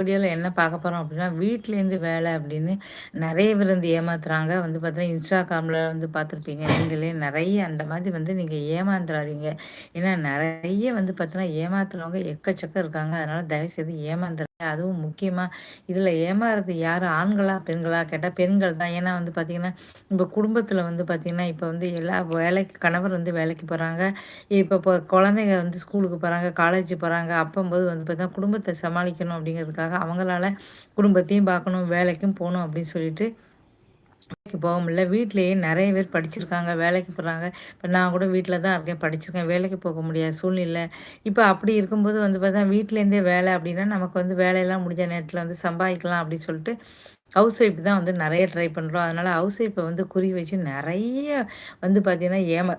வீடியோவில் என்ன பார்க்க போகிறோம் அப்படின்னா வீட்டிலேருந்து வேலை அப்படின்னு நிறைய பேர் வந்து ஏமாத்துறாங்க. வந்து பார்த்தீங்கன்னா இன்ஸ்டாகிராமில் வந்து பார்த்துருப்பீங்க நீங்களே நிறைய அந்த மாதிரி வந்து நீங்கள் ஏமாந்துடாதீங்க ஏன்னா நிறைய வந்து பார்த்தீங்கன்னா ஏமாத்துறவங்க எக்கச்சக்கம் இருக்காங்க. அதனால் தயவுசெய்து ஏமாந்துறாங்க அதுவும் முக்கியமாக இதில் ஏமாறுறது யார்? ஆண்களா பெண்களா? கேட்டால் பெண்கள் தான். ஏன்னா வந்து பார்த்திங்கன்னா இப்போ குடும்பத்தில் வந்து பார்த்திங்கன்னா இப்போ வந்து எல்லா வேலைக்கு கணவர் வந்து வேலைக்கு போகிறாங்க இப்போ இப்போ குழந்தைங்க வந்து ஸ்கூலுக்கு போகிறாங்க காலேஜ் போகிறாங்க அப்போம்போது வந்து பார்த்தீங்கன்னா குடும்பத்தை சமாளிக்கணும் அப்படிங்கிறதுக்காக அவங்களால குடும்பத்தையும் பார்க்கணும் வேலைக்கும் போகணும் அப்படின்னு சொல்லிட்டு வேலைக்கு போக முடியல வீட்லேயே நிறைய பேர் படிச்சிருக்காங்க வேலைக்கு போகிறாங்க இப்போ நான் கூட வீட்டில் தான் இருக்கேன் படிச்சிருக்கேன் வேலைக்கு போக முடியாத சூழ்நிலை. இப்போ அப்படி இருக்கும்போது வந்து பார்த்தா வீட்டிலேருந்தே வேலை அப்படின்னா நமக்கு வந்து வேலையெல்லாம் முடிஞ்ச நேரத்தில் வந்து சம்பாதிக்கலாம் அப்படின்னு சொல்லிட்டு ஹவுஸ் ஒய்ஃப் தான் வந்து நிறைய ட்ரை பண்ணுறோம் அதனால் ஹவுஸ் ஒய்ஃபை வந்து குறி வச்சு நிறைய வந்து பார்த்திங்கன்னா ஏமா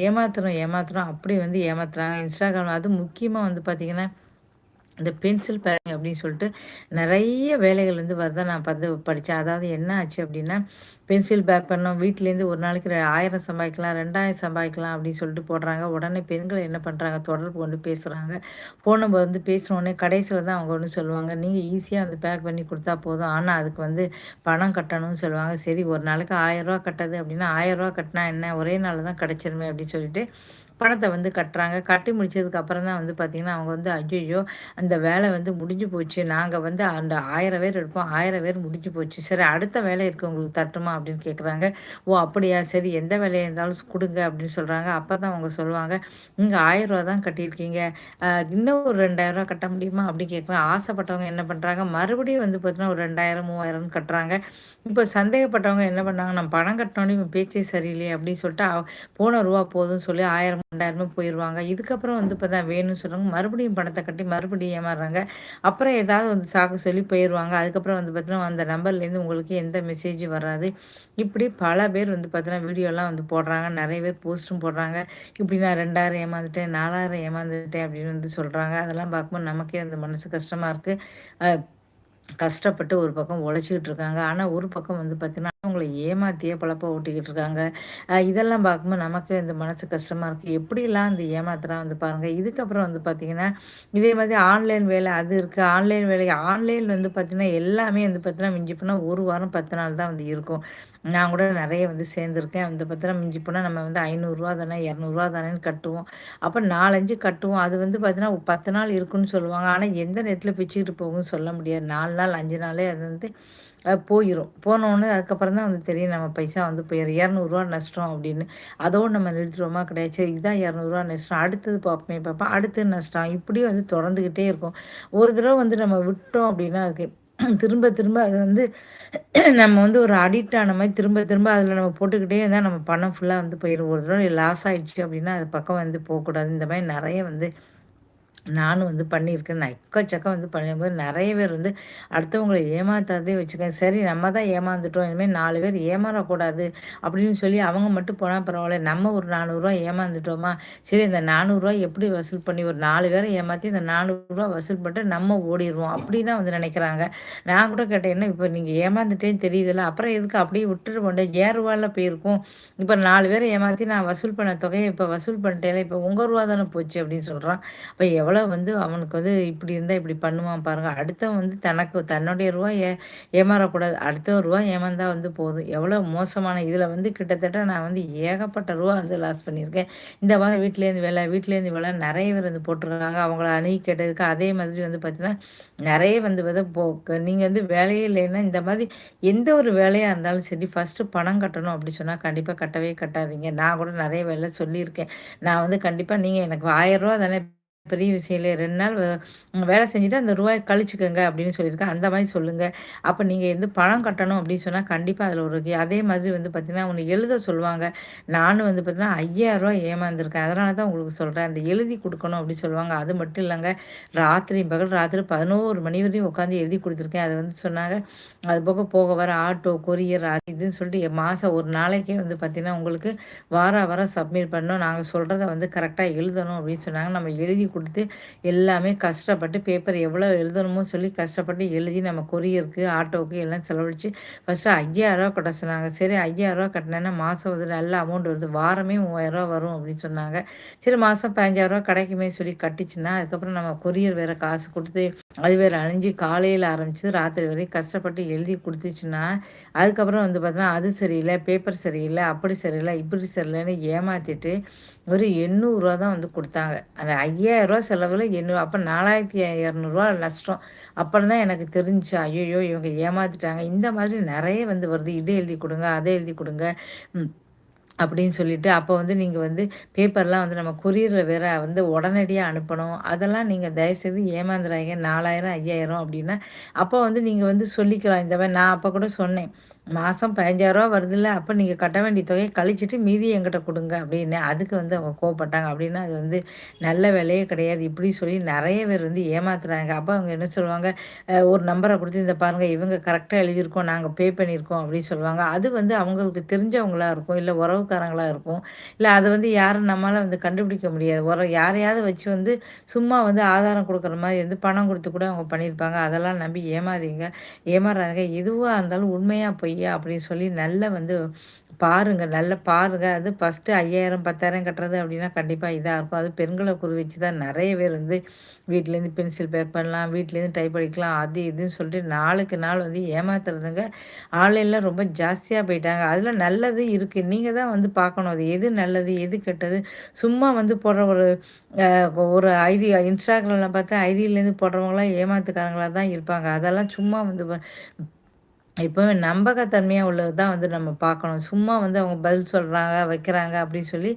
ஏமாத்துறோம் ஏமாத்துறோம் அப்படி வந்து ஏமாத்துறாங்க. இன்ஸ்டாகிராம் அது முக்கியமாக வந்து பார்த்திங்கன்னா இந்த பென்சில் பேக்கிங் அப்படின்னு சொல்லிட்டு நிறைய வேலைகள் வந்து வருதான் நான் பார்த்து படித்தேன் அதாவது என்ன ஆச்சு அப்படின்னா பென்சில் பேக் பண்ணோம். வீட்டிலேருந்து ஒரு நாளைக்கு ஆயிரம் சம்பாதிக்கலாம் ரெண்டாயிரம் சம்பாதிக்கலாம் அப்படின்னு சொல்லிட்டு போடுறாங்க. உடனே பெண்கள் என்ன பண்ணுறாங்க தொடர்பு கொண்டு பேசுகிறாங்க ஃபோன் நம்பர் வந்து பேசினோடனே கடைசியில் தான் அவங்க ஒன்று சொல்லுவாங்க நீங்கள் ஈஸியாக வந்து பேக் பண்ணி கொடுத்தா போதும். ஆனால் அதுக்கு வந்து பணம் கட்டணும்னு சொல்லுவாங்க. சரி ஒரு நாளைக்கு ஆயிரரூவா கட்டது அப்படின்னா ஆயிரரூவா கட்டினா என்ன? ஒரே நாள் தான் கிடச்சிருமே அப்படின்னு சொல்லிட்டு பணத்தை வந்து கட்டுறாங்க. கட்டி முடிச்சதுக்கு அப்புறம் தான் வந்து பார்த்திங்கன்னா அவங்க வந்து ஐயோ அந்த வேலை வந்து முடிஞ்சு போச்சு. நாங்கள் வந்து அந்த ஆயிரம் பேர் இருப்போம். ஆயிரம் பேர் முடிஞ்சு போச்சு. சரி அடுத்த வேலை இருக்குது உங்களுக்கு தட்டுமா அப்படின்னு கேட்குறாங்க ஓ அப்படியா? சரி எந்த வேலையாக இருந்தாலும் கொடுங்க அப்படின்னு சொல்கிறாங்க அப்போ தான் அவங்க சொல்லுவாங்க நீங்கள் ஆயிரம் ரூபா தான் கட்டியிருக்கீங்க. இன்னும் ஒரு ரெண்டாயிரரூவா கட்ட முடியுமா அப்படின்னு கேட்குறாங்க ஆசைப்பட்டவங்க என்ன பண்ணுறாங்க மறுபடியும் வந்து பார்த்தீங்கன்னா ஒரு ரெண்டாயிரம் மூவாயிரம்னு கட்டுறாங்க. இப்போ சந்தேகப்பட்டவங்க என்ன பண்ணாங்க? நம்ம பணம் கட்டினோன்னே பேச்சே சரியில்லையே அப்படின்னு சொல்லிட்டு போன ரூபா போதும்னு சொல்லி ஆயிரம் ரெண்டாயிரமே போயிடுவாங்க இதுக்கப்புறம் வந்து இப்போ தான் வேணும்னு சொல்லுவாங்க மறுபடியும் பணத்தை கட்டி மறுபடியும் ஏமாறுறாங்க. அப்புறம் ஏதாவது வந்து சாக்கு சொல்லி போயிடுவாங்க அதுக்கப்புறம் வந்து பார்த்தீங்கன்னா அந்த நம்பர்லேருந்து உங்களுக்கு எந்த மெசேஜும் வராது. இப்படி பல பேர் வந்து பார்த்தீங்கன்னா வீடியோலாம் வந்து போடுறாங்க. நிறைய பேர் போஸ்ட்டும் போடுறாங்க. இப்படி நான் ரெண்டாயிரம் ஏமாந்துட்டேன் நாலாயிரம் ஏமாந்துட்டேன் அப்படின்னு வந்து சொல்கிறாங்க அதெல்லாம் பார்க்கும்போது நமக்கே அந்த மனசு கஷ்டமாக இருக்குது கஷ்டப்பட்டு ஒரு பக்கம் உழைச்சிக்கிட்டு இருக்காங்க. ஆனால் ஒரு பக்கம் வந்து பார்த்திங்கன்னா அவங்கள ஏமாற்றியே பழப்ப ஓட்டிக்கிட்டு இருக்காங்க. இதெல்லாம் பார்க்கும்போது நமக்கு இந்த மனசு கஷ்டமாக இருக்குது எப்படிலாம் அந்த ஏமாத்துறான் வந்து பாருங்கள் இதுக்கப்புறம் வந்து பார்த்திங்கன்னா இதே மாதிரி ஆன்லைன் வேலை அது இருக்குது ஆன்லைன் வேலை ஆன்லைன் வந்து பார்த்திங்கன்னா எல்லாமே வந்து பார்த்திங்கன்னா மிஞ்சி போனால் ஒரு வாரம் பத்து நாள் தான் வந்து இருக்கும். நான் கூட நிறைய வந்து சேர்ந்துருக்கேன். அந்த பத்திரம் மிஞ்சி போனால் நம்ம வந்து ஐநூறுரூவா தானே இரநூறுவா தானேன்னு கட்டுவோம். அப்போ நாலஞ்சு கட்டுவோம். அது வந்து பார்த்தீங்கன்னா பத்து நாள் இருக்குன்னு சொல்லுவாங்க. ஆனால் எந்த நேரத்தில் பிச்சுக்கிட்டு போகும்னு சொல்ல முடியாது. நாலு நாள் அஞ்சு நாளே அது வந்து போயிடும் போனோடனே அதுக்கப்புறம் தான் வந்து தெரியும் நம்ம பைசா வந்து போயிடும் இரநூறுவா நஷ்டம் அப்படின்னு. அதோடு நம்ம நிறுத்துறோமா கிடையாது. சரி இதுதான் இரநூறுவா நஷ்டம். அடுத்தது பார்ப்போமே பார்ப்போம். அடுத்தது நஷ்டம். இப்படி வந்து தொடர்ந்துக்கிட்டே இருக்கும். ஒரு தடவை வந்து நம்ம விட்டோம் அப்படின்னா அதுக்கு திரும்ப திரும்ப அது வந்து நம்ம வந்து ஒரு அடிக்ட் ஆன மாதிரி திரும்ப திரும்ப அதில் நம்ம போட்டுக்கிட்டே இருந்தால் நம்ம பணம் ஃபுல்லாக வந்து போயிடும் ஒரு தடவை லாஸ் ஆகிடுச்சு அப்படின்னா அது பக்கம் வந்து போகக்கூடாது. இந்த மாதிரி நிறைய வந்து நானும் வந்து பண்ணியிருக்கேன். நான் எக்கச்சக்கம் வந்து பண்ணும்போது நிறைய பேர் வந்து அடுத்தவங்களை ஏமாத்தாதே வச்சுக்கேன் சரி நம்ம தான் ஏமாந்துட்டோம். இனிமேல் நாலு பேர் ஏமாறக்கூடாது அப்படின்னு சொல்லி அவங்க மட்டும் போனால் பரவாயில்ல. நம்ம ஒரு நானூறுரூவா ஏமாந்துட்டோமா? சரி இந்த நானூறுரூவா எப்படி வசூல் பண்ணி ஒரு நாலு பேரை ஏமாற்றி இந்த நானூறுரூவா வசூல் பண்ணிட்டு நம்ம ஓடிடுவோம் அப்படி தான் வந்து நினைக்கிறாங்க. நான் கூட கேட்டேன் இப்போ நீங்கள் ஏமாந்துட்டேன்னு தெரியுதுல்ல? அப்புறம் எதுக்கு அப்படியே விட்டுட்டு போண்டேன் ஏறுவாவில் போயிருக்கும். இப்போ நாலு பேரை ஏமாற்றி நான் வசூல் பண்ண தொகையை இப்போ வசூல் பண்ணிட்டேன் இப்போ உங்கள் ரூபா தானே போச்சு? அப்படின்னு சொல்கிறான் இப்போ எவ்வளோ எவ்வளோ வந்து அவனுக்கு வந்து இப்படி இருந்தால் இப்படி பண்ணுவான் பாருங்கள் அடுத்தவன் வந்து தனக்கு தன்னுடைய ரூபா ஏ ஏமாறக்கூடாது. அடுத்த ரூபா ஏமாந்தா வந்து போதும். எவ்வளோ மோசமான இதில் வந்து கிட்டத்தட்ட நான் வந்து ஏகப்பட்ட ரூபா வந்து லாஸ் பண்ணியிருக்கேன். இந்த மாதிரி வீட்டிலேருந்து வேலை வீட்டிலேருந்து வேலை நிறைய பேர் வந்து போட்டிருக்காங்க. அவங்கள அணுகி கேட்டதுக்கு அதே மாதிரி வந்து பார்த்தீங்கன்னா நிறைய வந்து வந்து போ நீங்கள் வந்து வேலையே இல்லைன்னா இந்த மாதிரி எந்த ஒரு வேலையாக இருந்தாலும் சரி ஃபஸ்ட்டு பணம் கட்டணும் அப்படி சொன்னால் கண்டிப்பாக கட்டவே கட்டாதீங்க. நான் கூட நிறைய வேலை சொல்லியிருக்கேன். நான் வந்து கண்டிப்பாக நீங்கள் எனக்கு ஆயிரம் ரூபா தானே பெரிய விஷயம் இல்லை ரெண்டு நாள் வேலை செஞ்சுட்டு அந்த ரூபாய் கழிச்சுக்கோங்க அப்படின்னு சொல்லியிருக்கேன். அந்த மாதிரி சொல்லுங்கள் அப்போ நீங்கள் வந்து பணம் கட்டணும் அப்படின்னு சொன்னால் கண்டிப்பாக அதில் ஒரு அதே மாதிரி வந்து பார்த்திங்கன்னா ஒன்று எழுத சொல்லுவாங்க. நானும் வந்து பார்த்திங்கன்னா ஐயாயிரரூவா ஏமாந்துருக்கேன். அதனால தான் உங்களுக்கு சொல்கிறேன் அந்த எழுதி கொடுக்கணும் அப்படின்னு சொல்லுவாங்க. அது மட்டும் இல்லைங்க. ராத்திரி பகல் ராத்திரி பதினோரு மணி வரையும் உட்காந்து எழுதி கொடுத்துருக்கேன். அது வந்து சொன்னாங்க. அது போக போக வர ஆட்டோ கொரியர் அது இதுன்னு சொல்லிட்டு மாதம் ஒரு நாளைக்கே வந்து பார்த்திங்கன்னா உங்களுக்கு வார வாரம் சப்மிட் பண்ணணும். நாங்கள் சொல்கிறத வந்து கரெக்டாக எழுதணும் அப்படின்னு சொன்னாங்க. நம்ம எழுதி கொடுத்து எல்லாமே கஷ்டப்பட்டு பேப்பர் எவ்வளோ எழுதணுமோ சொல்லி கஷ்டப்பட்டு எழுதி நம்ம கொரியருக்கு ஆட்டோவுக்கு எல்லாம் செலவழித்து ஃபஸ்ட்டு ஐயாயிரரூவா கட்ட சொன்னாங்க. சரி ஐயாயிரரூவா கட்டினேன்னா மாதம் வந்து நல்ல அமௌண்ட் வருது. வாரமே மூவாயிரரூவா வரும் அப்படின்னு சொன்னாங்க. சரி மாதம் பதினஞ்சாயிரரூவா கிடைக்குமே சொல்லி கட்டிச்சுன்னா அதுக்கப்புறம் நம்ம கொரியர் வேறு காசு கொடுத்து அது வேறு அழிஞ்சு காலையில் ஆரம்பிச்சு ராத்திரி வரைக்கும் கஷ்டப்பட்டு எழுதி கொடுத்துச்சுன்னா அதுக்கப்புறம் வந்து பார்த்தோன்னா அது சரியில்லை பேப்பர் சரியில்லை அப்படி சரியில்லை இப்படி சரியில்லைன்னு ஏமாற்றிட்டு ஒரு எண்ணூறுரூவா தான் வந்து கொடுத்தாங்க. அந்த ஐயாயிரரூவா செலவில் எண்ணூறு அப்போ நாலாயிரத்தி இரநூறுவா நஷ்டம். அப்புறம் தான் எனக்கு தெரிஞ்சு ஐயோ இவங்க ஏமாற்றிட்டாங்க இந்த மாதிரி நிறைய வந்து வருது. இதை எழுதி கொடுங்க அதை எழுதி கொடுங்க அப்படின்னு சொல்லிட்டு அப்போ வந்து நீங்கள் வந்து பேப்பர்லாம் வந்து நம்ம கொரியரில் வேற வந்து உடனடியாக அனுப்பணும். அதெல்லாம் நீங்கள் தயவுசெய்து ஏமாந்துறாங்க நாலாயிரம் ஐயாயிரம் அப்படின்னா அப்போ வந்து நீங்கள் வந்து சொல்லிக்கலாம். இந்த மாதிரி நான் அப்போ கூட சொன்னேன். மாதம் பதினஞ்சாயிரரூவா வருதுல்ல அப்போ நீங்கள் கட்ட வேண்டிய தொகையை கழிச்சிட்டு மீதி என்கிட்ட கொடுங்க அப்படின்னு. அதுக்கு வந்து அவங்க கோவப்பட்டாங்க. அப்படின்னா அது வந்து நல்ல வேலையே கிடையாது. இப்படி சொல்லி நிறைய பேர் வந்து ஏமாத்துறாங்க. அப்போ அவங்க என்ன சொல்லுவாங்க? ஒரு நம்பரை கொடுத்து இந்த பாருங்கள் இவங்க கரெக்டாக எழுதியிருக்கோம் நாங்கள் பே பண்ணியிருக்கோம் அப்படின்னு சொல்லுவாங்க. அது வந்து அவங்களுக்கு தெரிஞ்சவங்களாக இருக்கும் இல்லை உறவுக்காரங்களாக இருக்கும். இல்லை அதை வந்து யாரும் நம்மளால் வந்து கண்டுபிடிக்க முடியாது. உற யாரையாவது வச்சு வந்து சும்மா வந்து ஆதாரம் கொடுக்குற மாதிரி வந்து பணம் கொடுத்து கூட அவங்க பண்ணியிருப்பாங்க. அதெல்லாம் நம்பி ஏமாதீங்க. ஏமாறுறாங்க எதுவாக இருந்தாலும் உண்மையாக போய் பொய்யா? அப்படின்னு சொல்லி நல்லா வந்து பாருங்கள் நல்லா பாருங்கள் அது ஃபஸ்ட்டு ஐயாயிரம் பத்தாயிரம் கட்டுறது அப்படின்னா கண்டிப்பாக இதாக இருக்கும். அது பெண்களை குறி வச்சு தான் நிறைய பேர் வந்து வீட்டிலேருந்து பென்சில் பேக் பண்ணலாம் வீட்டிலேருந்து டைப் அடிக்கலாம் அது இதுன்னு சொல்லிட்டு நாளுக்கு நாள் வந்து ஏமாத்துறதுங்க. ஆன்லைனில் ரொம்ப ஜாஸ்தியாக போயிட்டாங்க. அதில் நல்லது இருக்குது நீங்கள் தான் வந்து பார்க்கணும். அது எது நல்லது எது கெட்டது? சும்மா வந்து போடுற ஒரு ஒரு ஐடி இன்ஸ்டாகிராமில் பார்த்தா ஐடியிலேருந்து போடுறவங்களாம் ஏமாத்துக்காரங்களாக தான் இருப்பாங்க. அதெல்லாம் சும்மா வந்து இப்போ நம்பகத்தன்மையாக உள்ளது தான் வந்து நம்ம பார்க்கணும். சும்மா வந்து அவங்க பதில் சொல்கிறாங்க வைக்கிறாங்க அப்படின்னு சொல்லி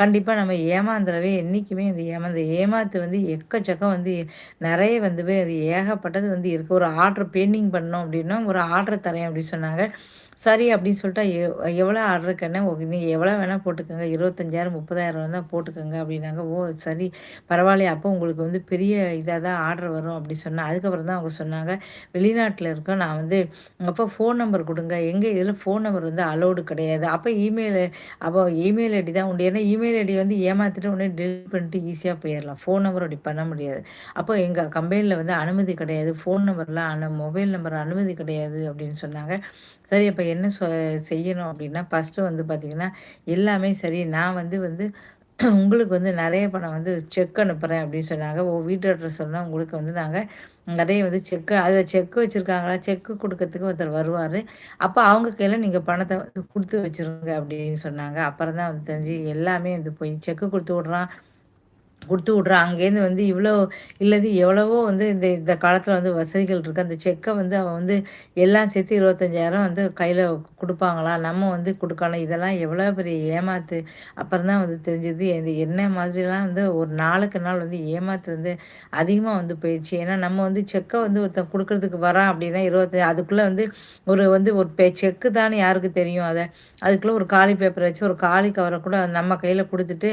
கண்டிப்பாக நம்ம ஏமாந்துடவே என்றைக்குமே இந்த ஏமாந்த ஏமாத்து வந்து எக்கச்சக்கம் வந்து நிறைய வந்து அது ஏகப்பட்டது வந்து இருக்குது ஒரு ஆர்டர் பெயிண்டிங் பண்ணோம் அப்படின்னா ஒரு ஆர்டர் தரேன் அப்படின்னு சொன்னாங்க. சரி அப்படின்னு சொல்லிட்டு எவ்வளோ ஆர்டருக்குன்னா நீங்கள் எவ்வளோ வேணால் போட்டுக்கோங்க. இருபத்தஞ்சாயிரம் முப்பதாயிரம் தான் போட்டுக்கோங்க அப்படின்னாங்க. ஓ சரி பரவாயில்லையா. அப்போ உங்களுக்கு வந்து பெரிய இதாக தான் ஆர்டர் வரும் அப்படின்னு சொன்னால் அதுக்கப்புறம் தான் அவங்க சொன்னாங்க வெளிநாட்டில் இருக்கோம். நான் வந்து அப்போ ஃபோன் நம்பர் கொடுங்க. எங்கள் இதில் ஃபோன் நம்பர் வந்து அலோடு கிடையாது. அப்போ இமெயில் அப்போ இமெயில் ஐடி தான் உண்டு. ஏன்னா இமெயில் ஐடி வந்து ஏமாற்றிட்டு உடனே டெலிட் பண்ணிட்டு ஈஸியாக போயிடலாம் ஃபோன் நம்பர் அப்படி பண்ண முடியாது. அப்போ எங்கள் கம்பெனியில் வந்து அனுமதி கிடையாது. ஃபோன் நம்பர்லாம் அனு மொபைல் நம்பர் அனுமதி கிடையாது அப்படின்னு சொன்னாங்க. சரி அப்போ என்ன சொ செய்யணும் அப்படின்னா ஃபஸ்ட்டு வந்து பார்த்திங்கன்னா எல்லாமே சரி. நான் வந்து வந்து உங்களுக்கு வந்து நிறைய பணம் வந்து செக் அனுப்புகிறேன் அப்படின்னு சொன்னாங்க. ஓ வீட்டு அட்ரஸ் சொன்னால் உங்களுக்கு வந்து நாங்கள் நிறைய வந்து செக்கு அதில் செக்கு வச்சுருக்காங்களா? செக்கு கொடுக்கறதுக்கு ஒருத்தர் வருவார். அப்போ அவங்க கையில் நீங்கள் பணத்தை வந்து கொடுத்து வச்சுருங்க அப்படின்னு சொன்னாங்க. அப்புறம் தான் வந்து தெரிஞ்சு எல்லாமே வந்து போய் செக்கு கொடுத்து விட்றான். கொடுத்து விட்றான் அங்கேருந்து வந்து இவ்வளோ இல்லது எவ்வளவோ வந்து இந்த இந்த காலத்தில் வந்து வசதிகள் இருக்குது அந்த செக்கை வந்து அவன் வந்து எல்லாம் சேர்த்து இருபத்தஞ்சாயிரம் வந்து கையில் கொடுப்பாங்களா? நம்ம வந்து கொடுக்கலாம் இதெல்லாம் எவ்வளோ பெரிய ஏமாத்து. அப்புறம் தான் வந்து தெரிஞ்சது இந்த என்ன மாதிரிலாம் வந்து ஒரு நாளுக்கு நாள் வந்து ஏமாத்து வந்து அதிகமாக வந்து போயிடுச்சு. ஏன்னா நம்ம வந்து செக்கை வந்து ஒருத்தன் கொடுக்குறதுக்கு வரான் அப்படின்னா இருபத்தஞ்சி அதுக்குள்ளே வந்து ஒரு வந்து ஒரு பே செக்கு தானே யாருக்கு தெரியும் அதை. அதுக்குள்ளே ஒரு காலி பேப்பர் வச்சு ஒரு காலி கவரை கூட நம்ம கையில் கொடுத்துட்டு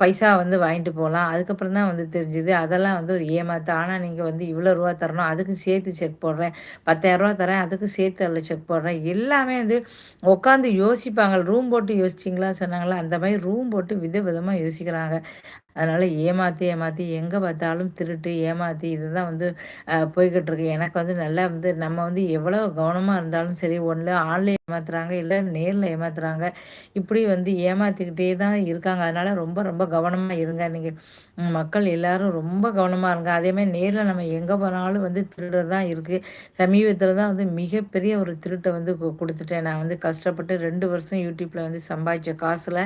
பைசா வந்து வாங்கிட்டு போகலாம். அதுக்கப்புறம் தான் வந்து தெரிஞ்சுது. அதெல்லாம் வந்து ஒரு ஏமாத்து. ஆனால் நீங்கள் வந்து இவ்வளோ ரூபா தரணும். அதுக்கு சேர்த்து செக் போடுறேன். பத்தாயிரரூவா தரேன். அதுக்கு சேர்த்து அதில் செக் போடுறேன். எல்லாமே வந்து உட்காந்து யோசிப்பாங்க. ரூம் போட்டு யோசிச்சிங்களா? சொன்னாங்களா? அந்த மாதிரி ரூம் போட்டு வித விதமாக யோசிக்கிறாங்க. அதனால் ஏமாற்றி ஏமாற்றி எங்கே பார்த்தாலும் திருட்டு ஏமாற்றி இதுதான் வந்து போய்கிட்டு இருக்கு எனக்கு வந்து நல்லா வந்து நம்ம வந்து எவ்வளோ கவனமாக இருந்தாலும் சரி ஒன்றில் ஆன்லைன் ஏமாத்துறாங்க இல்லை நேரில் ஏமாத்துறாங்க இப்படி வந்து ஏமாற்றிக்கிட்டே தான் இருக்காங்க. அதனால் ரொம்ப ரொம்ப கவனமாக இருங்க. நீங்கள் மக்கள் எல்லாரும் ரொம்ப கவனமாக இருங்க. அதேமாதிரி நேரில் நம்ம எங்கே போனாலும் வந்து திருடு தான் இருக்குது சமீபத்தில் தான் வந்து மிகப்பெரிய ஒரு திருட்டை வந்து கொடுத்துட்டேன். நான் வந்து கஷ்டப்பட்டு ரெண்டு வருஷம் யூடியூப்பில் வந்து சம்பாதிச்ச காசில்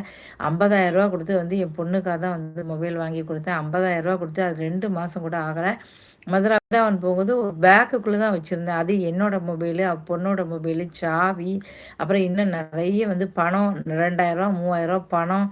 ஐம்பதாயிரரூபா கொடுத்து வந்து என் பொண்ணுக்காக தான் வந்து மொபைல் வாங்கி கொடுத்தேன். ஐம்பதாயிரம் ரூபா கொடுத்து அது ரெண்டு மாதம் கூட ஆகலை. மதுரை அவன் போகுது ஒரு பேக்குக்குள்ளே தான் வச்சுருந்தேன். அது என்னோட மொபைலு பொண்ணோட மொபைலு சாவி அப்புறம் இன்னும் நிறைய வந்து பணம் ரெண்டாயிரரூவா மூவாயிரரூவா பணம்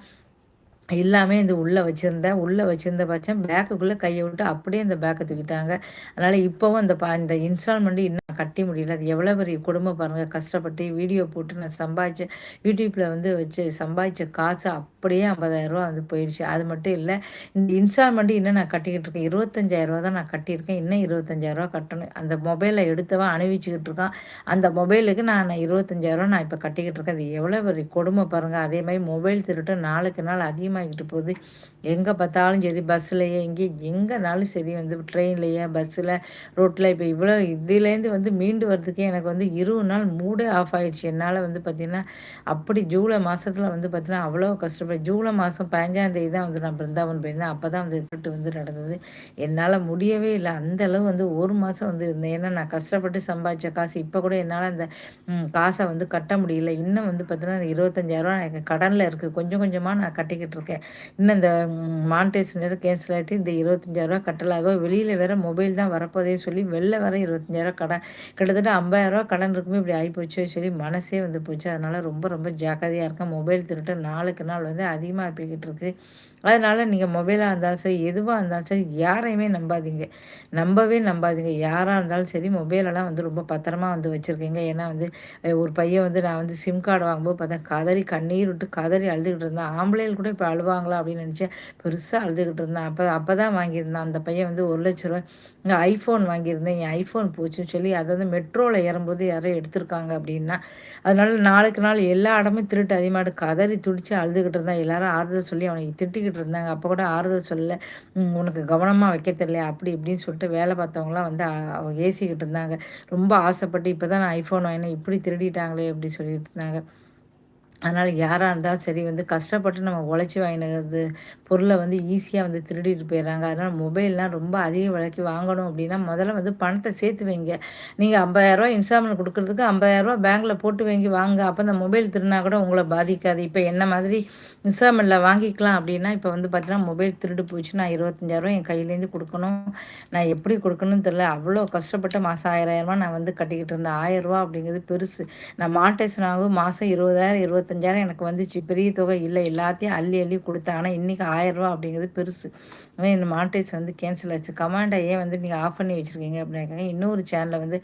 எல்லாமே இந்த உள்ளே வச்சுருந்தேன் உள்ளே வச்சுருந்த பட்சம் பேக்குக்குள்ளே கையை விட்டு அப்படியே அந்த பேக்கை தூக்கிட்டாங்க. அதனால் இப்போவும் அந்த ப இந்த இன்ஸ்டால்மெண்ட்டு இன்னும் கட்டி முடியல. அது எவ்வளோ பெரிய குடும்பம் பாருங்கள் கஷ்டப்பட்டு வீடியோ போட்டு நான் சம்பாதிச்ச யூடியூப்பில் வந்து வச்சு சம்பாதிச்ச காசு அப்படியே ஐம்பதாயிரரூவா வந்து போயிடுச்சு. அது மட்டும் இல்லை இந்த இன்ஸ்டால்மெண்ட்டு இன்னும் நான் கட்டிக்கிட்டு இருக்கேன். இருபத்தஞ்சாயிரரூவா தான் நான் கட்டியிருக்கேன். இன்னும் இருபத்தஞ்சாயிரரூவா கட்டணும். அந்த மொபைலை எடுத்தவன் அணிவிச்சுக்கிட்டு இருக்கான். அந்த மொபைலுக்கு நான் இருபத்தஞ்சாயிரரூவா நான் இப்போ கட்டிக்கிட்டு இருக்கேன். அது எவ்வளோ பெரிய கொடுமை பாருங்கள் அதே மாதிரி மொபைல் திருட்டு நாளுக்கு நாள் அதிகமாக அதிகமாகிக்கிட்டு போகுது. எங்கே பார்த்தாலும் சரி பஸ்ஸுலையே எங்கே எங்கேனாலும் சரி வந்து ட்ரெயின்லேயே பஸ்ஸில் ரோட்டில் இப்போ இவ்வளோ இதுலேருந்து வந்து மீண்டு வரதுக்கே எனக்கு வந்து இருபது நாள் மூடே ஆஃப் ஆகிடுச்சு என்னால் வந்து பார்த்திங்கன்னா அப்படி ஜூலை மாதத்தில் வந்து பார்த்திங்கன்னா அவ்வளோ கஷ்டப்பட்டு ஜூலை மாதம் பதினஞ்சாந்தேதி தான் வந்து நான் பிருந்தாவன் போயிருந்தேன். அப்போ தான் வந்து திருட்டு வந்து நடந்தது. என்னால் முடியவே இல்லை. அந்தளவு வந்து ஒரு மாதம் வந்து இருந்தேன். ஏன்னா நான் கஷ்டப்பட்டு சம்பாதிச்ச காசு இப்போ கூட என்னால் அந்த காசை வந்து கட்ட முடியல. இன்னும் வந்து பார்த்திங்கன்னா இருபத்தஞ்சாயிரரூவா எனக்கு கடனில் இருக்குது கொஞ்சம் கொஞ்சமாக நான் கட்டிக்கிட்டு இருக்கேன் இன்னும் இந்த மானிட்டேஷன் நேரம் கேன்சல் ஆகிட்டு இந்த இருபத்தஞ்சாயிரரூவா கட்டலாகோ வெளியில் வேறு மொபைல் தான் வரப்போதே சொல்லி வெளில வர இருபத்தஞ்சாயிரம் கடன் கிட்டத்தட்ட ஐம்பாயிரரூவா கடன் இருக்குமே இப்படி ஆகிப்போச்சு சொல்லி மனசே வந்து போச்சு. அதனால் ரொம்ப ரொம்ப ஜாக்கிரதையாக இருக்கேன். மொபைல் திருட்டு நாளுக்கு நாள் வந்து அதிகமாக போய்கிட்டு இருக்குது அதனால் நீங்கள் மொபைலாக இருந்தாலும் சரி எதுவாக இருந்தாலும் சரி யாரையுமே நம்பாதீங்க. நம்பவே நம்பாதீங்க. யாராக இருந்தாலும் சரி மொபைலெல்லாம் வந்து ரொம்ப பத்திரமா வந்து வச்சுருக்கீங்க. ஏன்னா வந்து ஒரு பையன் வந்து நான் வந்து சிம் கார்டு வாங்கும்போது பார்த்தா கதறி கண்ணீர் விட்டு கதறி அழுதுகிட்டு இருந்தேன். ஆம்பளைகள் கூட இப்போ அழுவாங்களா அப்படின்னு நினச்சேன். பெருசாக அழுதுகிட்டு இருந்தேன். அப்போ அப்போ தான் வாங்கியிருந்தேன். அந்த பையன் வந்து ஒரு லட்ச ரூபாய் இங்கே ஐஃபோன் வாங்கியிருந்தேன். என் ஐஃபோன் போச்சுன்னு சொல்லி அதை வந்து மெட்ரோவில் ஏறும்போது யாரோ எடுத்திருக்காங்க அப்படின்னா அதனால நாளுக்கு நாள் எல்லா இடமும் திருட்டு அதிகமாக கதறி துடித்து அழுதுகிட்டு இருந்தான். எல்லாரும் ஆறுதல் சொல்லி அவனுக்கு திட்டிக்கிட்டு இருந்தாங்க. அப்போ கூட ஆறுதல் சொல்ல உனக்கு கவனமாக வைக்க தெரியல அப்படி இப்படின்னு சொல்லிட்டு வேலை பார்த்தவங்களாம் வந்து ஏசிக்கிட்டு இருந்தாங்க. ரொம்ப ஆசைப்பட்டு இப்போ தான் நான் ஐஃபோன் வாங்கினேன். இப்படி திருடிட்டாங்களே அப்படி சொல்லிட்டு இருந்தாங்க. அதனால் யாராக இருந்தாலும் சரி வந்து கஷ்டப்பட்டு நம்ம உழைச்சி வாங்கினது பொருளை வந்து ஈஸியாக வந்து திருடிட்டு போயிடுறாங்க. அதனால் மொபைல்லாம் ரொம்ப அதிக விலைக்கு வாங்கணும் அப்படின்னா முதல்ல வந்து பணத்தை சேர்த்து வைங்க. நீங்கள் ஐம்பதாயிரரூவா இன்ஸ்டால்மெண்ட் கொடுக்குறதுக்கு ஐம்பதாயிரரூவா பேங்க்கில் போட்டு வாங்கி வாங்க. அப்போ அந்த மொபைல் திருடினா கூட உங்களை பாதிக்காது. இப்போ என்ன மாதிரி இன்ஸ்டால்மெண்ட்டில் வாங்கிக்கலாம் அப்படின்னா இப்போ வந்து பார்த்தீங்கன்னா மொபைல் திருடு போச்சு நான் இருபத்தஞ்சாயிரரூவா என் கையிலேருந்து கொடுக்கணும். நான் எப்படி கொடுக்கணும்னு தெரில அவ்வளோ கஷ்டப்பட்டு மாதம் ஆயிரம் நான் வந்து கட்டிக்கிட்டு இருந்தேன். ஆயிரரூவா அப்படிங்கிறது பெருசு. நான் மாட்டேஷன் ஆகும். மாதம் இருபதாயிரம் இருபத்தி இருபத்தஞ்சாயிரம் எனக்கு வந்துச்சு. பெரிய தொகை இல்லை. எல்லாத்தையும் அள்ளி அள்ளி கொடுத்தேன். ஆனால் இன்றைக்கி ஆயிரரூவா அப்படிங்கிறது பெருசு. இந்த மானிட்டைஸ் வந்து கேன்சல் ஆச்சு. கமாண்டை ஏன் வந்து நீங்கள் ஆஃப் பண்ணி வச்சுருக்கீங்க அப்படின்னு இன்னொரு சேனலில் வந்து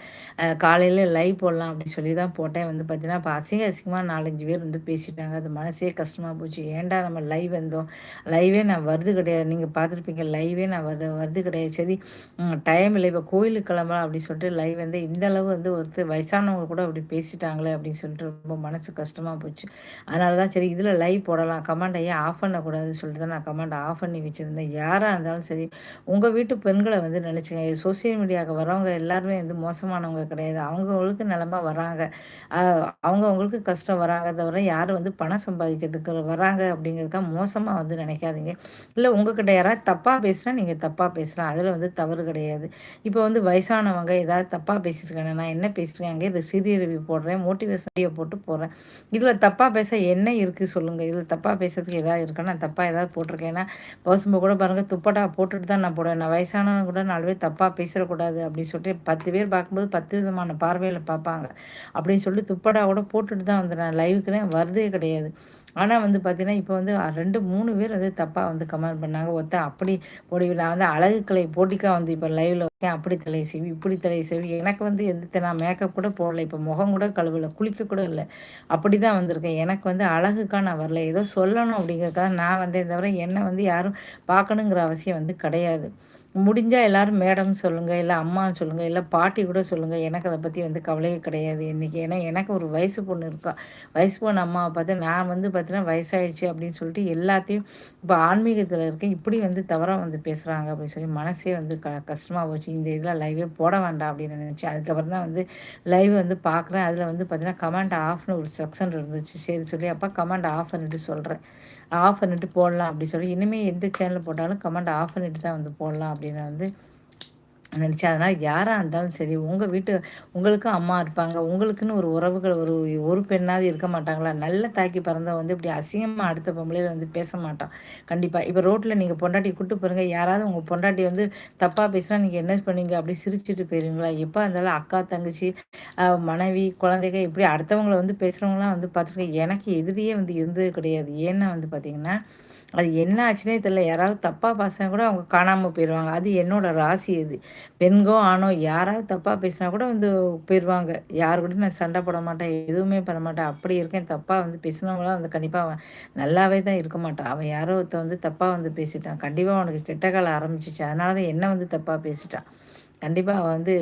காலையில் லைவ் போடலாம் அப்படின்னு சொல்லி தான் போட்டேன். வந்து பார்த்தீங்கன்னா இப்போ அசிங்க அசிங்கமாக நாலஞ்சு பேர் வந்து பேசிட்டாங்க. அது மனசே கஷ்டமாக போச்சு. ஏன்டா நம்ம லைவ் வந்தோம்? லைவே நான் வருது கிடையாது. நீங்கள் பார்த்துருப்பீங்க லைவே நான் வருது வருது கிடையாது. சரி டைம் இல்லை. இப்போ கோயிலுக்கு கிளம்பலாம் அப்படின்னு சொல்லிட்டு லைவ் வந்து இந்த அளவு வந்து ஒருத்தர் வயசானவங்க கூட அப்படி பேசிட்டாங்களே அப்படின்னு சொல்லிட்டு ரொம்ப மனசு கஷ்டமாக போச்சு. அதனால தான் சரி இதில் லைவ் போடலாம். கமாண்டை ஏன் ஆஃப் பண்ணக்கூடாதுன்னு சொல்லிட்டு தான் நான் கமாண்டை ஆஃப் பண்ணி வச்சுருந்தேன். யாராக இருந்தாலும் சரி உங்கள் வீட்டு பெண்களை வந்து நினச்சிங்க. சோசியல் மீடியாவுக்கு வரவங்க எல்லாருமே வந்து மோசமானவங்க கிடையாது. அவங்கவுங்களுக்கு நிலமா வராங்க. அவங்கவுங்களுக்கு கஷ்டம் வராங்க. தவிர யாரும் வந்து பணம் சம்பாதிக்கிறதுக்கு வராங்க அப்படிங்கிறதுக்காக மோசமாக வந்து நினைக்காதீங்க. இல்லை உங்ககிட்ட யாராவது தப்பாக பேசுனா நீங்கள் தப்பாக பேசலாம். அதில் வந்து தவறு கிடையாது. இப்போ வந்து வயசானவங்க ஏதாவது தப்பாக பேசியிருக்காங்க நான் என்ன பேசியிருக்காங்க இது சிறிய ரிவ்யூ போடுறேன். மோட்டிவேஷன் போட்டு போடுறேன். இதில் தப்பாக தப்பாக பேச என்ன இருக்குது சொல்லுங்கள் இதில் தப்பாக பேசுறதுக்கு எதாவது இருக்கா? நான் தப்பாக ஏதாவது போட்டிருக்கேன்னா பசும்பு கூட பாருங்கள் துப்பட்டா போட்டுட்டு தான் நான் போடுவேன். நான் வயசானவங்க கூட நாலு பேர் தப்பாக பேசிடக்கூடாது அப்படின்னு சொல்லிட்டு பத்து பேர் பார்க்கும்போது பத்து விதமான பார்வையில் பார்ப்பாங்க. அப்படின்னு சொல்லிட்டு துப்படா கூட போட்டுட்டு தான் வந்து நான் லைவுக்குனே வருதே கிடையாது. ஆனால் வந்து பார்த்தீங்கன்னா இப்போ வந்து ரெண்டு மூணு பேர் வந்து தப்பாக வந்து கமெண்ட் பண்ணாங்க. ஒருத்த அப்படி முடிவில் நான் வந்து அழகு கலை போட்டிக்காக வந்து இப்போ லைவில் வரேன் அப்படி தலை செய்வி இப்படி தலை செய்வி எனக்கு வந்து எந்த நான் மேக்கப் கூட போடலை. இப்போ முகம் கூட கழுவலை குளிக்க கூட இல்லை. அப்படி தான் வந்திருக்கேன். எனக்கு வந்து அழகுக்காக நான் வரல. ஏதோ சொல்லணும் அப்படிங்கிறக்காக நான் வந்தேன் தவிர என்னை வந்து யாரும் பார்க்கணுங்கிற அவசியம் வந்து கிடையாது. முடிஞ்சால் எல்லோரும் மேடம் சொல்லுங்கள் இல்லை அம்மான்னு சொல்லுங்கள் இல்லை பாட்டி கூட சொல்லுங்கள் எனக்கு அதை பற்றி வந்து கவலையே கிடையாது இன்றைக்கி ஏன்னா எனக்கு ஒரு வயசு பொண்ணு இருக்கா. வயசு பொண்ணு அம்மாவை பார்த்து நான் வந்து பார்த்தீங்கன்னா வயசாயிடுச்சு அப்படின்னு சொல்லிட்டு எல்லாத்தையும் இப்போ ஆன்மீகத்தில் இருக்கேன் இப்படி வந்து தவறாக வந்து பேசுகிறாங்க அப்படின்னு சொல்லி மனசே வந்து க கஷ்டமாக போச்சு. இந்த இதில் லைவே போட வேண்டாம் அப்படின்னு நினச்சி அதுக்கப்புறம் தான் வந்து லைவ் வந்து பார்க்குறேன் அதில் வந்து பார்த்தீங்கன்னா கமெண்ட் ஆஃப்னு ஒரு செக்ஷன் இருந்துச்சு. சரி சொல்லி அப்போ கமெண்ட் ஆஃப் பண்ணிட்டு சொல்கிறேன் ஆஃப் பண்ணிட்டு போடலாம் அப்படி சொல்லி இனிமேல் எந்த சேனலில் போட்டாலும் கமெண்ட் ஆஃப் பண்ணிட்டு தான் வந்து போடலாம் அப்படின்னு வந்து நினச்சி அதனால் யாராக இருந்தாலும் சரி உங்கள் வீட்டு உங்களுக்கும் அம்மா இருப்பாங்க. உங்களுக்குன்னு ஒரு உறவுகள் ஒரு ஒரு பெண்ணாவது இருக்க மாட்டாங்களா? நல்ல தாக்கி பிறந்த வந்து இப்படி அசிங்கமாக அடுத்த பொம்பளையில் வந்து பேச மாட்டான். கண்டிப்பாக இப்போ ரோட்டில் நீங்கள் பொண்டாட்டி கூட்டு போகிறீங்க யாராவது உங்கள் பொண்டாட்டி வந்து தப்பாக பேசினா நீங்கள் என்ன பண்ணுவீங்க அப்படி சிரிச்சுட்டு போயிருவீங்களா எப்போ இருந்தாலும் அக்கா தங்கச்சி மனைவி குழந்தைங்க இப்படி அடுத்தவங்களை வந்து பேசுகிறவங்களாம் வந்து பார்த்துருக்கேன் எனக்கு எதிரியே வந்து இருந்தது கிடையாது. ஏன்னா வந்து பார்த்திங்கன்னா அது என்ன ஆச்சுன்னே தெரியல. யாராவது தப்பாக பேசினா கூட அவங்க காணாமல் போயிடுவாங்க அது என்னோடய ராசி அது பெண்கோ ஆணோ யாராவது தப்பாக பேசினா கூட வந்து போயிடுவாங்க யார் கூட நான் சண்டை போட மாட்டேன். எதுவுமே பண்ண மாட்டேன். அப்படி இருக்கேன். தப்பாக வந்து பேசினவங்களாம் வந்து கண்டிப்பாக நல்லாவே தான் இருக்க மாட்டான். அவன் யாரோ ஒருத்த வந்து தப்பாக வந்து பேசிட்டான். கண்டிப்பாக அவனுக்கு கெட்ட காலம் ஆரம்பிச்சிச்சு. அதனால தான் என்ன வந்து தப்பாக பேசிட்டான். கண்டிப்பாக அவள் வந்து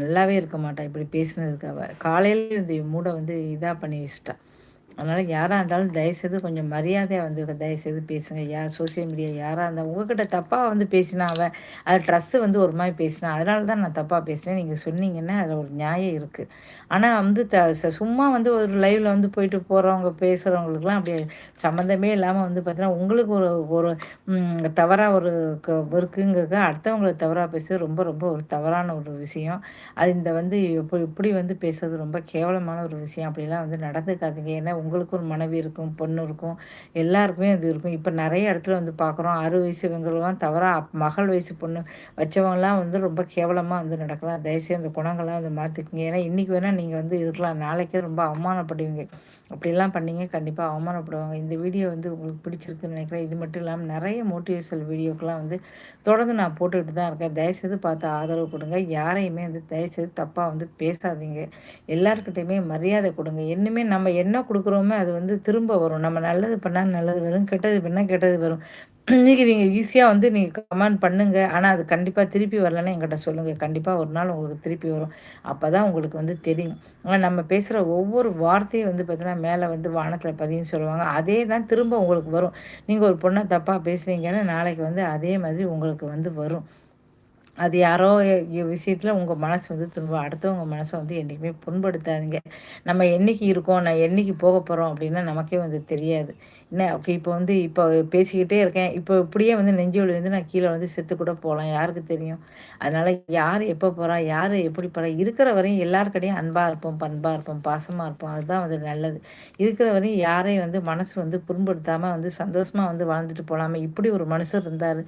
நல்லாவே இருக்க மாட்டான். இப்படி பேசினதுக்கு அவள் காலையிலேயே வந்து மூடை வந்து இதாக பண்ணி வச்சிட்டான். அதனால் யாராக இருந்தாலும் தயவுசெய்து கொஞ்சம் மரியாதையாக வந்து தயவுசெய்து பேசுங்க. யார் சோசியல் மீடியா யாராக இருந்தால் உங்ககிட்ட தப்பாக வந்து பேசினா அவன் அது ட்ரெஸ்ஸு வந்து ஒரு மாதிரி பேசினா அதனால தான் நான் தப்பாக பேசினேன். நீங்கள் சொன்னீங்கன்னா அதில் ஒரு நியாயம் இருக்குது ஆனால் வந்து த சும்மா வந்து ஒரு லைவில் வந்து போயிட்டு போகிறவங்க பேசுகிறவங்களுக்குலாம் அப்படியே சம்மந்தமே இல்லாமல் வந்து பார்த்தீங்கன்னா உங்களுக்கு ஒரு ஒரு தவறாக ஒரு க இருக்குங்கிறது அடுத்தவங்களை தவறாக பேசுறது ரொம்ப ரொம்ப ஒரு தவறான ஒரு விஷயம். அது இந்த வந்து இப்போ இப்படி வந்து பேசுறது ரொம்ப கேவலமான ஒரு விஷயம். அப்படிலாம் வந்து நடந்துக்காதீங்க. ஏன்னா உங்களுக்கு ஒரு மனைவி இருக்கும் பொண்ணு இருக்கும் எல்லாருக்குமே அது இருக்கும். இப்போ நிறைய இடத்துல வந்து பார்க்குறோம் அறு வயசு இவங்களாம் தவறாக மகள் வயசு பொண்ணு வச்சவங்களாம் வந்து ரொம்ப கேவலமாக வந்து நடக்கலாம். தயவுசெய்து அந்த குணங்கள்லாம் வந்து மாற்றிக்கிங்க ஏன்னா இன்றைக்கி வேணால் நீங்கள் வந்து இருக்கலாம். நாளைக்கே ரொம்ப அவமானப்படுவீங்க. அப்படிலாம் பண்ணிங்க கண்டிப்பாக அவமானப்படுவாங்க. இந்த வீடியோ வந்து உங்களுக்கு பிடிச்சிருக்குன்னு நினைக்கிறேன். இது மட்டும் இல்லாமல் நிறைய மோட்டிவேஷனல் வீடியோக்கெலாம் வந்து தொடர்ந்து நான் போட்டுக்கிட்டு தான் இருக்கேன். தயவுசெய்து பார்த்து ஆதரவு கொடுங்க. யாரையுமே வந்து தயவுசெய்து தப்பாக வந்து பேசாதீங்க. எல்லாருக்கிட்டையுமே மரியாதை கொடுங்க. இன்னுமே நம்ம என்ன கொடுக்குறோமோ அது வந்து திரும்ப வரும். நம்ம நல்லது பண்ணால் நல்லது வரும் கெட்டது பண்ணால் கெட்டது வரும். நீங்கள் ஈஸியாக வந்து நீங்கள் கமெண்ட் பண்ணுங்கள் ஆனால் அது கண்டிப்பாக திருப்பி வரலன்னு என்கிட்ட சொல்லுங்கள் கண்டிப்பாக ஒரு நாள் உங்களுக்கு திருப்பி வரும். அப்போ தான் உங்களுக்கு வந்து தெரியும். ஆனால் நம்ம பேசுகிற ஒவ்வொரு வார்த்தையும் வந்து பார்த்தீங்கன்னா மேலே வந்து வானத்தில் பதியும் சொல்லுவாங்க. அதே தான் திரும்ப உங்களுக்கு வரும். நீங்கள் ஒரு பொண்ணை தப்பாக பேசுகிறீங்கன்னா நாளைக்கு வந்து அதே மாதிரி உங்களுக்கு வந்து வரும். அது யாரோ விஷயத்தில் உங்கள் மனசு வந்து திரும்ப அடுத்தவங்க மனசை வந்து என்றைக்குமே புண்படுத்தாதீங்க. நம்ம என்றைக்கு இருக்கோம் நான் என்றைக்கு போக போகிறோம் அப்படின்னா நமக்கே வந்து தெரியாது. என்ன ஓகே இப்போ வந்து இப்போ பேசிக்கிட்டே இருக்கேன். இப்போ இப்படியே வந்து நெஞ்சு வலி வந்து நான் கீழே வந்து செத்து கூட போகலாம். யாருக்கு தெரியும்? அதனால் யார் எப்போ போகிறா யார் எப்படி போகிறா இருக்கிற வரையும் எல்லாருக்கடையும் அன்பாக இருப்போம் பண்பாக இருப்போம் பாசமாக இருப்போம். அதுதான் வந்து நல்லது. இருக்கிற வரையும் யாரையும் வந்து மனசு வந்து புண்படுத்தாமல் வந்து சந்தோஷமாக வந்து வாழ்ந்துட்டு போகலாமே இப்படி ஒரு மனுஷர் இருந்தார்.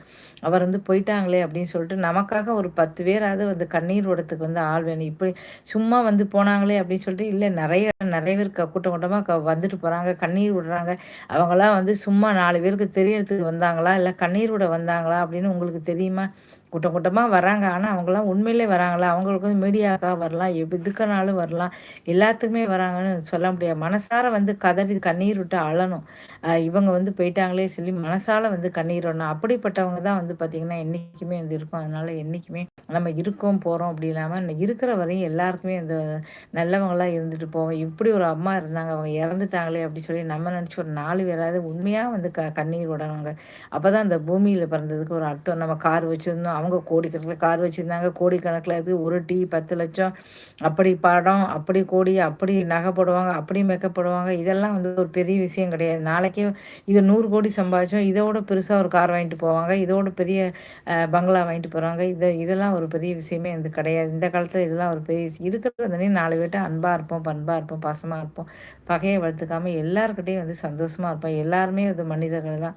அவர் வந்து போயிட்டாங்களே அப்படின்னு சொல்லிட்டு நமக்காக ஒரு பத்து பேராவது வந்து கண்ணீர் ஓடத்துக்கு வந்து ஆள் வேணும். இப்படி சும்மா வந்து போனாங்களே அப்படின்னு சொல்லிட்டு இல்லை நிறைய நிறைய பேர் கூட்டம் கூட்டமாக வந்துட்டு போகிறாங்க கண்ணீர் விடுறாங்க. அவங்க அவங்களாம் வந்து சும்மா நாலு பேருக்கு தெரியறதுக்கு வந்தாங்களா? இல்லை கண்ணீர் விட வந்தாங்களா? அப்படின்னு உங்களுக்கு தெரியுமா? கூட்டம் கூட்டமாக வராங்க. ஆனால் அவங்களாம் உண்மையிலே வராங்களா? அவங்களுக்கு வந்து மீடியாக்காக வரலாம். எதுக்குனாலும் வரலாம். எல்லாத்துக்குமே வராங்கன்னு சொல்ல முடியாது. மனசார வந்து கதறி கண்ணீர் விட்டு அழணும். இவங்க வந்து போயிட்டாங்களே சொல்லி மனசால வந்து கண்ணீர் விடணும். அப்படிப்பட்டவங்க தான் வந்து பார்த்திங்கன்னா என்றைக்குமே வந்து இருக்கும். அதனால் என்றைக்குமே நம்ம இருக்கோம் போகிறோம் அப்படி இல்லாமல் இருக்கிற வரையும் எல்லாருக்குமே இந்த நல்லவங்களாக இருந்துட்டு போவோம். இப்படி ஒரு அம்மா இருந்தாங்க. அவங்க இறந்துட்டாங்களே அப்படி சொல்லி நம்ம நினச்சி ஒரு நாலு பேராவது உண்மையாக வந்து க கண்ணீர் விடணுங்க. அப்போ தான் அந்த பூமியில் பிறந்ததுக்கு ஒரு அர்த்தம். நம்ம கார் வச்சுருந்தோம். அவங்க கோடிக்கணக்கில் கார் வச்சுருந்தாங்க கோடிக்கணக்கில் இது ஒரு டீ பத்து லட்சம் அப்படி படம் அப்படி கோடி அப்படி நகை போடுவாங்க அப்படி மேக்கப் போடுவாங்க. இதெல்லாம் வந்து ஒரு பெரிய விஷயம் கிடையாது. நாளைக்கே இது நூறு கோடி சம்பாதிச்சோம் இதோட பெருசாக ஒரு கார் வாங்கிட்டு போவாங்க இதோட பெரிய பங்களா வாங்கிட்டு போகிறாங்க இதை இதெல்லாம் ஒரு பெரிய விஷயமே வந்து கிடையாது. இந்த காலத்தில் இதெல்லாம் ஒரு பெரிய விஷயம். இருக்கிறதுனே நாலு பேர்ட்ட அன்பாக இருப்போம் பண்பாக இருப்போம் பாசமாக இருப்போம். பகையை வளர்த்துக்காமல் எல்லாருக்கிட்டையும் வந்து சந்தோஷமாக இருப்போம். எல்லாருமே வந்து மனிதர்கள் தான்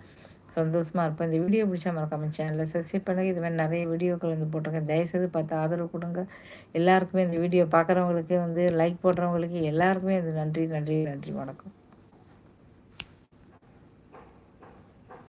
சந்தோஷமாக இருப்போம் இந்த வீடியோ பிடிச்சா மறக்காமல் சேனலில் சப்ஸ்கிரைப் பண்ணுங்கள் இது மாதிரி நிறைய வீடியோக்கள் வந்து போட்டிருக்கேன். தயவுசெய்து பார்த்து ஆதரவு கொடுங்க. எல்லாருக்குமே இந்த வீடியோ பார்க்குறவங்களுக்கு வந்து லைக் போடுறவங்களுக்கு எல்லாருக்குமே இது நன்றி நன்றி நன்றி வணக்கம்.